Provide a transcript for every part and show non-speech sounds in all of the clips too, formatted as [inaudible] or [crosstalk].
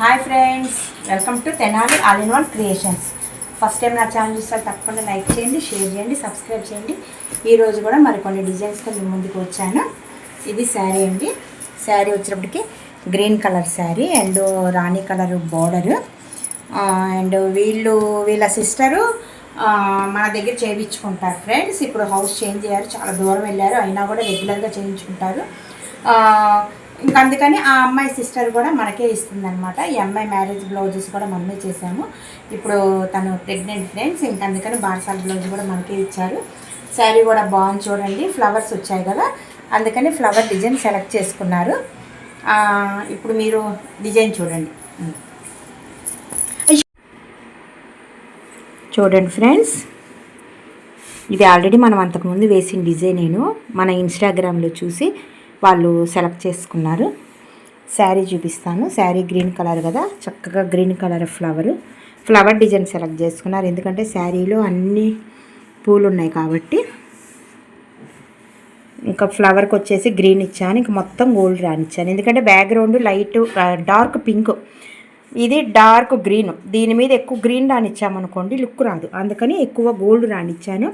Hi friends welcome to Tenali all in one creations first time నా channel చూస్తే తప్పకుండా like చేయండి share చేయండి సబ్స్క్రైబ్ చేయండి. ఈరోజు కూడా మరికొన్ని డిజైన్స్తో మీ ముందుకు వచ్చాను. ఇది శారీ అండి. శారీ వచ్చినప్పటికీ green colour saree and rani colour border and వీళ్ళు వీళ్ళ సిస్టరు మన దగ్గర చేయించుకుంటారు ఫ్రెండ్స్ ఇప్పుడు హౌస్ చేంజ్ చేయారు చాలా దూరం వెళ్ళారు. అయినా కూడా రెగ్యులర్గా చేయించుకుంటారు. ఇంకా అందుకని ఆ అమ్మాయి సిస్టర్ కూడా మనకే ఇస్తుంది అనమాట ఈ అమ్మాయి మ్యారేజ్ బ్లౌజెస్ కూడా మనమే చేసాము ఇప్పుడు తను ప్రెగ్నెంట్ ఫ్రెండ్స్ ఇంకా అందుకని బార్సాల్ బ్లౌజ్ కూడా మనకే ఇచ్చారు. శారీ కూడా బాగుంది చూడండి ఫ్లవర్స్ వచ్చాయి కదా. అందుకని ఫ్లవర్ డిజైన్ సెలెక్ట్ చేసుకున్నారు. ఇప్పుడు మీరు డిజైన్ చూడండి. చూడండి ఫ్రెండ్స్ ఇది ఆల్రెడీ మనం అంతకుముందు వేసిన డిజైన్ నేను. మన ఇన్స్టాగ్రామ్లో చూసి వాళ్ళు సెలెక్ట్ చేసుకున్నారు. శారీ చూపిస్తాను. శారీ గ్రీన్ కలర్ కదా. చక్కగా green colour flower. Flower design select చేసుకున్నారు. ఎందుకంటే శారీలో అన్ని పూలు ఉన్నాయి కాబట్టి. ఇంకా ఫ్లవర్కి వచ్చేసి గ్రీన్ ఇచ్చాను. ఇంకా మొత్తం గోల్డ్ రానిచ్చాను. ఎందుకంటే బ్యాక్గ్రౌండ్ లైట్ డార్క్ పింక్. ఇది డార్క్ గ్రీన్. దీని మీద ఎక్కువ గ్రీన్ రానిచ్చామనుకోండి లుక్ రాదు. అందుకని ఎక్కువ గోల్డ్ రానిచ్చాను.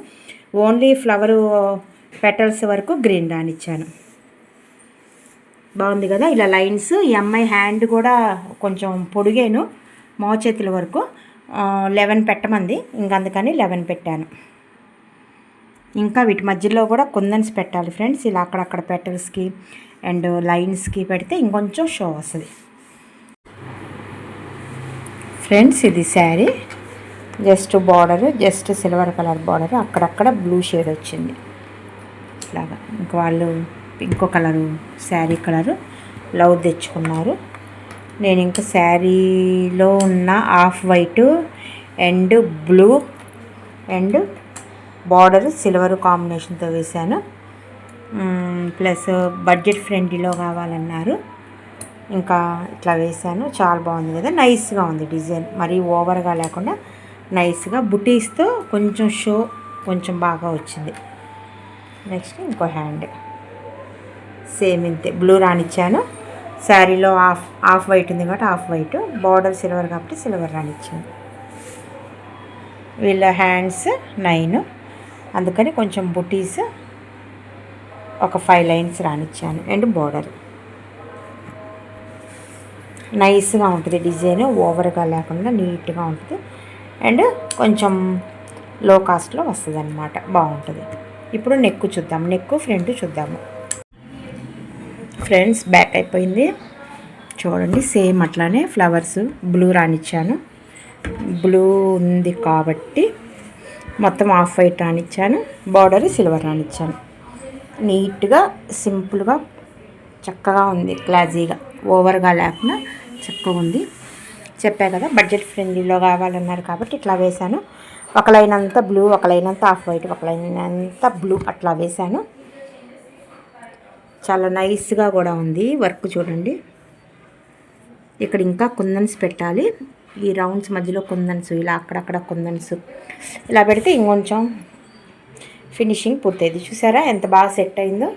ఓన్లీ ఫ్లవర్ పెటల్స్ వరకు గ్రీన్ రానిచ్చాను. బాగుంది కదా? ఇలా లైన్స్ ఈ అమ్మాయి హ్యాండ్ కూడా కొంచెం పొడిగాను మోచేతుల వరకు. లెవెన్ పెట్టమంది. ఇంక అందుకని లెవెన్ పెట్టాను. ఇంకా వీటి మధ్యలో కూడా కుందన్స్ పెట్టాలి ఫ్రెండ్స్. ఇలా అక్కడక్కడ పెటల్స్కి అండ్ లైన్స్కి పెడితే ఇంకొంచెం షో వస్తుంది. ఫ్రెండ్స్ ఇది saree. Just border just silver colour border. అక్కడక్కడ బ్లూ షేడ్ వచ్చింది. ఇట్లాగా ఇంక వాళ్ళు పింక్ కలరు శారీ కలరు లవ్ తెచ్చుకున్నారు. నేను ఇంకా శారీలో ఉన్న off white and blue and border silver కాంబినేషన్తో వేశాను. ప్లస్ బడ్జెట్ ఫ్రెండ్లీలో కావాలన్నారు. ఇంకా ఇట్లా వేసాను చాలా బాగుంది కదా. నైస్గా ఉంది డిజైన్. మరీ ఓవర్గా లేకుండా నైస్గా. బుటీస్తో కొంచెం షో కొంచెం బాగా వచ్చింది. నెక్స్ట్ ఇంకో హ్యాండ్. సేమ్ ఇంతే. బ్లూ రానిచ్చాను శారీలో హాఫ్ హాఫ్ వైట్ ఉంది కాబట్టి హాఫ్ వైట్. బార్డర్ సిల్వర్ కాబట్టి సిల్వర్ రానిచ్చాను వీళ్ళ హ్యాండ్స్ నైన్. అందుకని కొంచెం బుటీస్ ఒక ఫైవ్ లైన్స్ రానిచ్చాను అండ్ బార్డర్. నైస్గా ఉంటుంది డిజైన్. ఓవర్గా లేకుండా నీట్గా ఉంటుంది. అండ్ కొంచెం లో కాస్ట్లో వస్తుంది అనమాట బాగుంటుంది. ఇప్పుడు నెక్ చూద్దాం. నెక్ ఫ్రంట్ చూద్దాము. ఫ్రెండ్స్ బ్యాక్ అయిపోయింది. చూడండి సేమ్ అట్లానే ఫ్లవర్స్ బ్లూ రానిచ్చాను. బ్లూ ఉంది కాబట్టి మొత్తం ఆఫ్ వైట్ రానిచ్చాను. బార్డర్ సిల్వర్ రానిచ్చాను. నీట్గా సింపుల్గా చక్కగా ఉంది క్లాజీగా. ఓవర్గా లేకుండా చక్కగా ఉంది. చెప్పా కదా బడ్జెట్ ఫ్రెండ్లీలో కావాలన్నారు కాబట్టి ఇట్లా వేశాను. ఒక లైన్ అంతా బ్లూ ఒక లైన్ అంతా ఆఫ్ వైట్ ఒక లైన్ అంతా బ్లూ అట్లా వేశాను. చాలా నైస్గా కూడా ఉంది వర్క్ చూడండి. ఇక్కడ ఇంకా కుందన్స్ పెట్టాలి. ఈ రౌండ్స్ మధ్యలో కుందన్స్ ఇలా అక్కడక్కడ కుందన్స్. ఇలా పెడితే ఇంకొంచెం ఫినిషింగ్ పూర్తయింది. చూసారా ఎంత బాగా సెట్ అయిందో?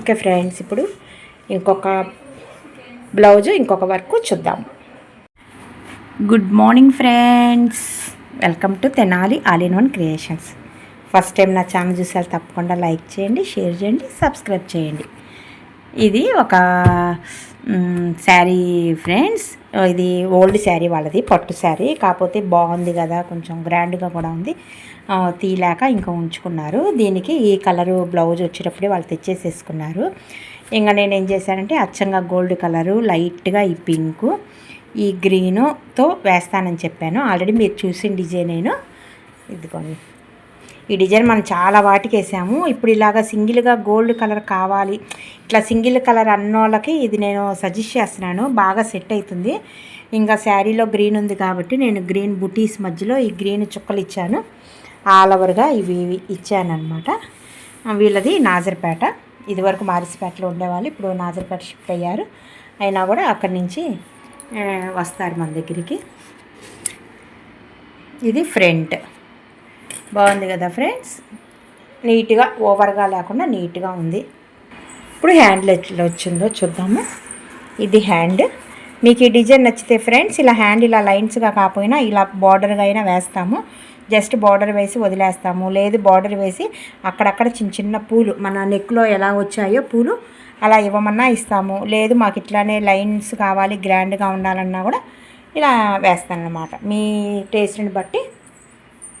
ఓకే ఫ్రెండ్స్ ఇప్పుడు ఇంకొక బ్లౌజ్ ఇంకొక వర్క్ చూద్దాం. Good morning friends. Welcome to Tenali all in one creations. First time నా ఛానల్ చూసారు తప్పకుండా లైక్ చేయండి షేర్ చేయండి సబ్స్క్రైబ్ చేయండి. ఇది ఒక శారీ ఫ్రెండ్స్. ఇది ఓల్డ్ శారీ వాళ్ళది పట్టు శారీ. కాకపోతే బాగుంది కదా కొంచెం గ్రాండ్గా కూడా ఉంది. తీలాక తీయలేక ఇంకా ఉంచుకున్నారు. దీనికి ఈ కలరు బ్లౌజ్ వచ్చేటప్పుడే వాళ్ళు తెచ్చేసేసుకున్నారు. ఇంకా నేను ఏం చేశానంటే అచ్చంగా గోల్డ్ కలరు లైట్గా ఈ పింకు ఈ గ్రీనుతో వేస్తానని చెప్పాను. ఆల్రెడీ మీరు చూసిన డిజైన్ నేను. ఇదిగోండి. ఈ డిజైన్ మనం చాలా వాటికి వేసాము. ఇప్పుడు ఇలాగ సింగిల్గా గోల్డ్ కలర్ కావాలి. ఇట్లా సింగిల్ కలర్ అన్నోళ్ళకి ఇది నేను సజెస్ట్ చేస్తున్నాను. బాగా సెట్ అవుతుంది ఇంకా శారీలో గ్రీన్ ఉంది కాబట్టి నేను గ్రీన్ బుటీస్ మధ్యలో ఈ గ్రీన్ చుక్కలు ఇచ్చాను. ఆల్ ఓవర్గా ఇవి ఇచ్చానమాట వీళ్ళది నాజర్పేట. ఇదివరకు మారిసిపేటలో ఉండేవాళ్ళు ఇప్పుడు నాజర్పేట షిఫ్ట్ అయ్యారు. అయినా కూడా అక్కడి నుంచి వస్తారు మన దగ్గరికి. ఇది ఫ్రంట్. బాగుంది కదా ఫ్రెండ్స్? నీట్గా ఓవర్గా లేకుండా నీట్గా ఉంది. ఇప్పుడు హ్యాండ్లు ఎట్లా వచ్చిందో చూద్దాము. ఇది హ్యాండ్. మీకు ఈ డిజైన్ నచ్చితే ఫ్రెండ్స్ ఇలా హ్యాండ్ ఇలా లైన్స్గా కాకపోయినా ఇలా బార్డర్గా అయినా వేస్తాము. జస్ట్ బార్డర్ వేసి వదిలేస్తాము. లేదు బార్డర్ వేసి అక్కడక్కడ చిన్న చిన్న పూలు మన నెక్లో ఎలా వచ్చాయో పూలు అలా ఇవ్వమన్నా ఇస్తాము. లేదు మాకు ఇట్లానే లైన్స్ కావాలి గ్రాండ్గా ఉండాలన్నా కూడా ఇలా వేస్తాను అనమాట మీ టేస్ట్ని బట్టి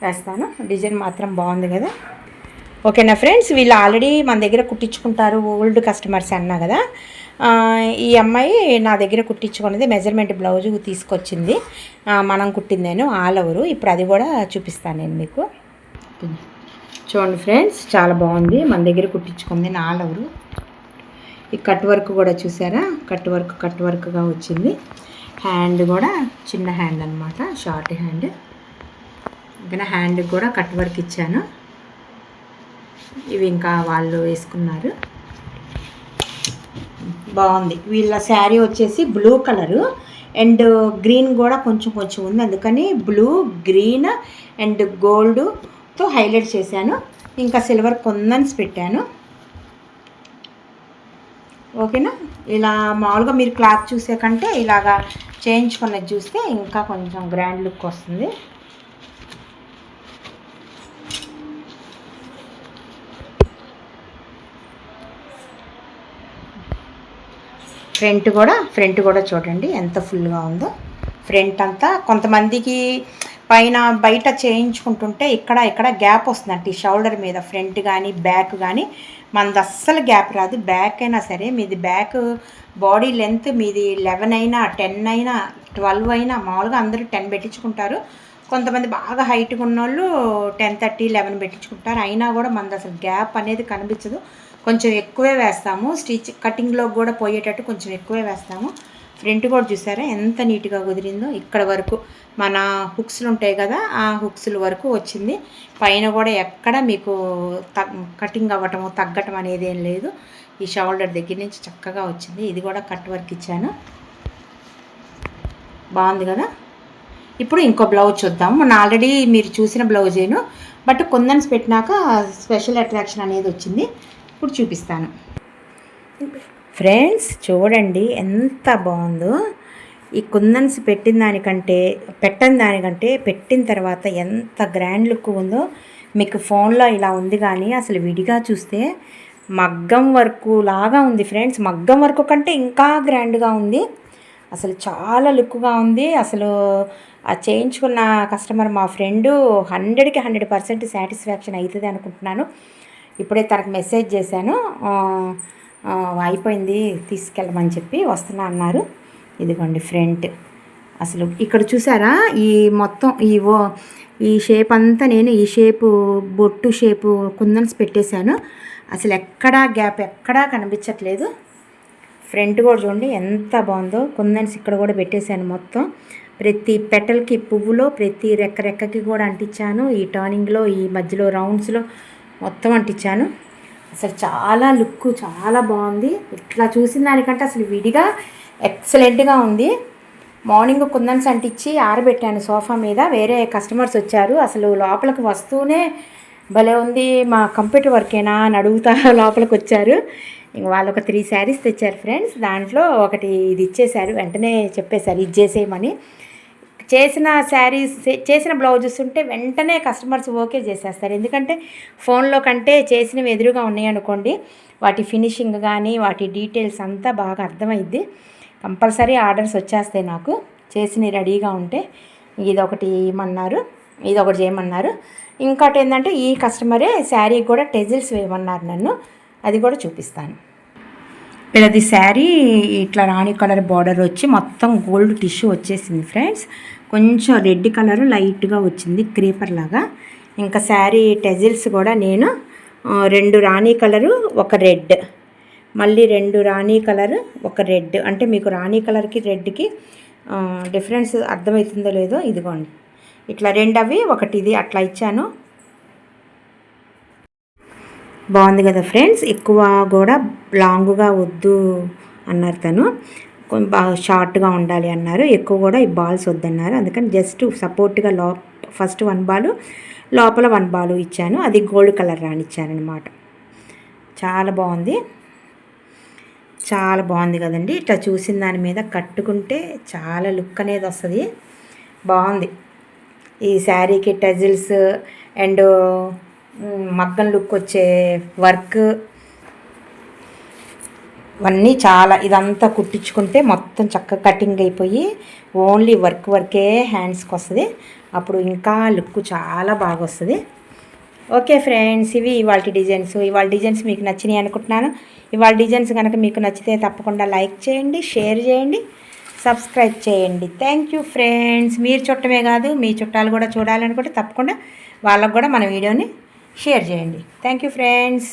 వేస్తాను. డిజైన్ మాత్రం బాగుంది కదా. ఓకేనా ఫ్రెండ్స్ వీళ్ళు ఆల్రెడీ మన దగ్గర కుట్టించుకుంటారు ఓల్డ్ కస్టమర్స్ అన్నా కదా. ఈ అమ్మాయి నా దగ్గర కుట్టించుకున్నది మెజర్మెంట్ బ్లౌజ్ తీసుకొచ్చింది. మనం కుట్టింది నేను ఆల్ ఓవరు. ఇప్పుడు అది కూడా చూపిస్తాను నేను మీకు. చూడండి ఫ్రెండ్స్ చాలా బాగుంది. మన దగ్గర కుట్టించుకుంది నా ఆల్ ఓవరు. ఈ కట్ వర్క్ కూడా చూసారా? కట్ వర్క్ కట్ వర్క్గా వచ్చింది. హ్యాండ్ కూడా చిన్న హ్యాండ్ అనమాట షార్ట్ హ్యాండ్. ఇంకా హ్యాండ్ కూడా కట్ వర్క్ ఇచ్చాను. ఇవి ఇంకా వాళ్ళు వేసుకున్నారు. బాగుంది. వీళ్ళ శారీ వచ్చేసి బ్లూ కలరు అండ్ గ్రీన్ కూడా కొంచెం కొంచెం ఉంది. అందుకని బ్లూ గ్రీన్ అండ్ గోల్డ్తో హైలైట్ చేశాను. ఇంకా సిల్వర్ కొందన్స్ పెట్టాను. ఓకేనా? ఇలా మామూలుగా మీరు క్లాత్ చూసే కంటే ఇలాగా చేయించుకున్నది చూస్తే ఇంకా కొంచెం గ్రాండ్ లుక్ వస్తుంది. ఫ్రంట్ కూడా ఫ్రంట్ కూడా చూడండి ఎంత ఫుల్గా ఉందో. ఫ్రంట్ అంతా కొంతమందికి పైన బయట చేయించుకుంటుంటే ఇక్కడ ఇక్కడ గ్యాప్ వస్తుందండి. షోల్డర్ మీద ఫ్రంట్ కానీ బ్యాక్ కానీ మనది అస్సలు గ్యాప్ రాదు. బ్యాక్ అయినా సరే మీది బ్యాక్ బాడీ లెంత్ మీది లెవెన్ అయినా టెన్ అయినా ట్వెల్వ్ అయినా మామూలుగా అందరూ టెన్ పెట్టించుకుంటారు. కొంతమంది బాగా హైట్గా ఉన్నోళ్ళు టెన్ థర్టీ లెవెన్ పెట్టించుకుంటారు. అయినా కూడా మనది అసలు గ్యాప్ అనేది కనిపించదు. కొంచెం ఎక్కువే వేస్తాము. స్టిచ్ కటింగ్లో కూడా పోయేటట్టు కొంచెం ఎక్కువే వేస్తాము. ఫ్రంట్ కూడా చూసారా? ఎంత నీట్గా కుదిరిందో. ఇక్కడ వరకు మన హుక్స్లు ఉంటాయి కదా ఆ హుక్స్ల వరకు వచ్చింది. పైన కూడా ఎక్కడ మీకు తగ్ కటింగ్ అవ్వటము తగ్గటం అనేది ఏం లేదు. ఈ షోల్డర్ దగ్గర నుంచి చక్కగా వచ్చింది. ఇది కూడా కట్ వర్క్ ఇచ్చాను. బాగుంది కదా? ఇప్పుడు ఇంకో బ్లౌజ్ చూద్దాం. మొన్న ఆల్రెడీ మీరు చూసిన బ్లౌజేను. బట్ కొందన్స్ పెట్టినాక స్పెషల్ అట్రాక్షన్ అనేది వచ్చింది. ఇప్పుడు చూపిస్తాను. ఫ్రెండ్స్ చూడండి ఎంత బాగుందో. ఈ కుందన్స్ పెట్టిన దానికంటే పెట్టని దానికంటే పెట్టిన తర్వాత ఎంత గ్రాండ్ లుక్ ఉందో. మీకు ఫోన్లో ఇలా ఉంది కానీ అసలు విడిగా చూస్తే మగ్గం వర్క్ లాగా ఉంది ఫ్రెండ్స్. మగ్గం వర్క్ కంటే ఇంకా గ్రాండ్గా ఉంది. అసలు చాలా లుక్గా ఉంది. అసలు ఆ చేయించుకున్న కస్టమర్ మా ఫ్రెండు హండ్రెడ్కి హండ్రెడ్ పర్సెంట్ సాటిస్ఫాక్షన్ అవుతుంది అనుకుంటున్నాను. ఇప్పుడే తనకు మెసేజ్ చేశాను. అయిపోయింది తీసుకెళ్ళమని చెప్పి వస్తున్నా అన్నారు. ఇదిగోండి ఫ్రంట్. అసలు ఇక్కడ చూసారా? ఈ మొత్తం ఈ ఓ ఈ షేప్ అంతా నేను ఈ షేపు బొట్టు షేపు కుందన్స్ పెట్టేశాను. అసలు ఎక్కడా గ్యాప్ ఎక్కడా కనిపించట్లేదు. ఫ్రంట్ కూడా చూడండి ఎంత బాగుందో. కుందన్స్ ఇక్కడ కూడా పెట్టేశాను మొత్తం. ప్రతి పెటల్కి పువ్వులో ప్రతి రెక్క రెక్కకి కూడా అంటించాను. ఈ టర్నింగ్లో ఈ మధ్యలో రౌండ్స్లో మొత్తం అంటించాను. అసలు చాలా లుక్ చాలా బాగుంది. ఇట్లా చూసిన దానికంటే అసలు విడిగా ఎక్సలెంట్గా ఉంది. మార్నింగ్ కుందన్స్ అంటించి ఆరబెట్టాను సోఫా మీద. వేరే కస్టమర్స్ వచ్చారు. అసలు లోపలికి వస్తూనే భలే ఉంది. మా కంప్యూటర్ వర్కేనా అని అడుగుతా [laughs] లోపలికి వచ్చారు. ఇంక వాళ్ళు ఒక త్రీ శారీస్ తెచ్చారు ఫ్రెండ్స్. దాంట్లో ఒకటి ఇది ఇచ్చేశారు. వెంటనే చెప్పేశారు ఇది చేసేయమని. చేసిన శారీస్ చేసిన బ్లౌజెస్ ఉంటే వెంటనే కస్టమర్స్ ఓకే చేసేస్తారు. ఎందుకంటే ఫోన్లో కంటే చేసినవి ఎదురుగా ఉన్నాయి అనుకోండి వాటి ఫినిషింగ్ కానీ వాటి డీటెయిల్స్ అంతా బాగా అర్థమైద్ది. కంపల్సరీ ఆర్డర్స్ వచ్చేస్తాయి నాకు. చేసినవి రెడీగా ఉంటే ఇది ఒకటి ఇవ్వమన్నారు ఇది ఒకటి చేయమన్నారు. ఇంకోటి ఏంటంటే ఈ కస్టమరే శారీ కూడా టెజిల్స్ వేయమన్నారు నన్ను. అది కూడా చూపిస్తాను. వీళ్ళది శారీ ఇట్లా రాణి కలర్ బార్డర్ వచ్చి మొత్తం గోల్డ్ టిష్యూ వచ్చేసింది ఫ్రెండ్స్. కొంచెం రెడ్ కలర్ లైట్గా వచ్చింది క్రీపర్ లాగా. ఇంకా శారీ టెజిల్స్ కూడా నేను రెండు రాణి కలరు ఒక రెడ్. మళ్ళీ రెండు రాణి కలర్ ఒక రెడ్. అంటే మీకు రాణి కలర్కి రెడ్కి డిఫరెన్స్ అర్థమవుతుందో లేదో ఇదిగోండి. ఇట్లా రెండు అవి ఒకటి ఇది అట్లా ఇచ్చాను. బాగుంది కదా ఫ్రెండ్స్? ఎక్కువ కూడా లాంగ్గా వద్దు అన్నారు తను. బాగా షార్ట్గా ఉండాలి అన్నారు. ఎక్కువ కూడా ఈ బాల్స్ వద్దన్నారు. అందుకని జస్ట్ సపోర్ట్గా లో ఫస్ట్ వన్ బాల్ లోపల వన్ బాల్ ఇచ్చాను. అది గోల్డ్ కలర్ రానిచ్చానమాట చాలా బాగుంది చాలా బాగుంది కదండి. ఇట్లా చూసిన దాని మీద కట్టుకుంటే చాలా లుక్ అనేది వస్తుంది. బాగుంది ఈ శారీకి టజిల్స్ అండ్ మగ్గం లుక్ వచ్చే వర్క్ ఇవన్నీ చాలా ఇదంతా కుట్టించుకుంటే మొత్తం చక్కగా కటింగ్ అయిపోయి ఓన్లీ వర్క్ వర్కే హ్యాండ్స్కి వస్తుంది. అప్పుడు ఇంకా లుక్ చాలా బాగా వస్తుంది. ఓకే ఫ్రెండ్స్ ఇవి ఇవాళ డిజైన్స్. ఇవాళ డిజైన్స్ మీకు నచ్చినాయి అనుకుంటున్నాను. ఇవాళ డిజైన్స్ కనుక మీకు నచ్చితే తప్పకుండా లైక్ చేయండి షేర్ చేయండి సబ్స్క్రైబ్ చేయండి. Thank you friends. మీరు చుట్టమే కాదు మీ చుట్టాలు కూడా చూడాలనుకుంటే తప్పకుండా వాళ్ళకు కూడా మన వీడియోని షేర్ చేయండి. Thank you friends.